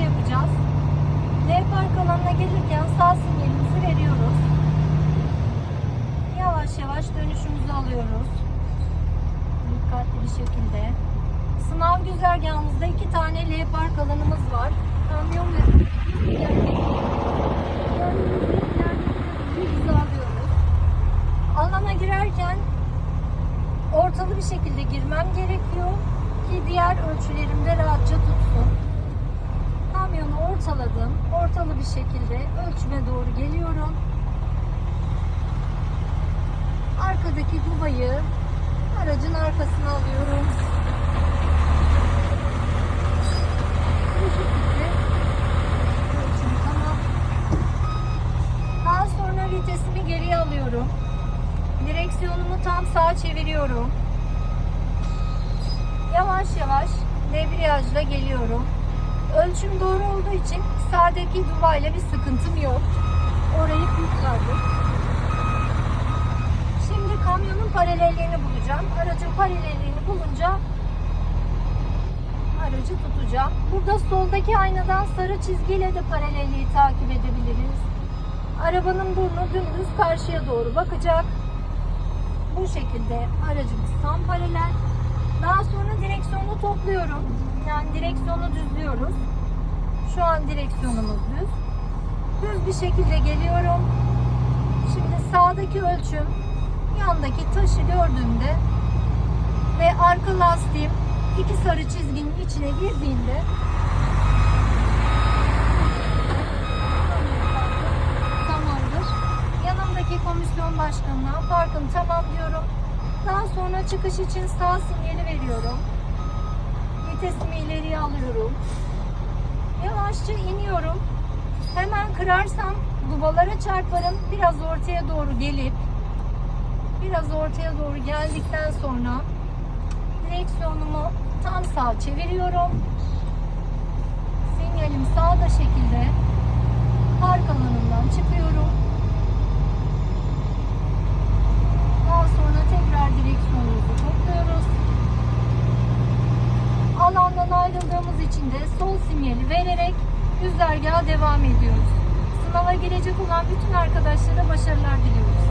yapacağız. L park alanına gelirken sağ sinyalimizi veriyoruz. Yavaş yavaş dönüşümüzü alıyoruz. Dikkatli bir şekilde. Sınav güzergahımızda iki tane L park alanımız var. Kamyon ve. Alana girerken ortalı bir şekilde girmem gerekiyor ki diğer ölçülerimde. Kamyonu ortaladım. Ortalı bir şekilde ölçüme doğru geliyorum. Arkadaki dubayı aracın arkasına alıyorum. Bu şekilde ölçüm tamam. Daha sonra vitesimi geriye alıyorum. Direksiyonumu tam sağa çeviriyorum. Yavaş yavaş debriyajla geliyorum. Ölçüm doğru olduğu için sağdaki dubayla bir sıkıntım yok. Orayı kurtardım. Şimdi kamyonun paralelliğini bulacağım. Aracın paralelliğini bulunca aracı tutacağım. Burada soldaki aynadan sarı çizgiyle de paralelliği takip edebiliriz. Arabanın burnu dümdüz karşıya doğru bakacak. Bu şekilde aracımız tam paralel. Daha sonra direksiyonu topluyorum. Yani direksiyonu düzlüyoruz. Şu an direksiyonumuz düz. Düz bir şekilde geliyorum. Şimdi sağdaki ölçüm yandaki taşı gördüğümde ve arka lastiğim iki sarı çizginin içine girdiğinde komisyon başkanına parkım tamam diyorum. Daha sonra çıkış için sağ sinyali veriyorum. Vitesimi ileriye alıyorum. Yavaşça iniyorum. Hemen kırarsam dubalara çarparım. Biraz ortaya doğru gelip biraz ortaya doğru geldikten sonra direksiyonumu tam sağ çeviriyorum. Sinyalim sağda şekilde park alanından çıkıyorum. Ayrıldığımız için de sol sinyali vererek güzergaha devam ediyoruz. Sınava girecek olan bütün arkadaşlara başarılar diliyoruz.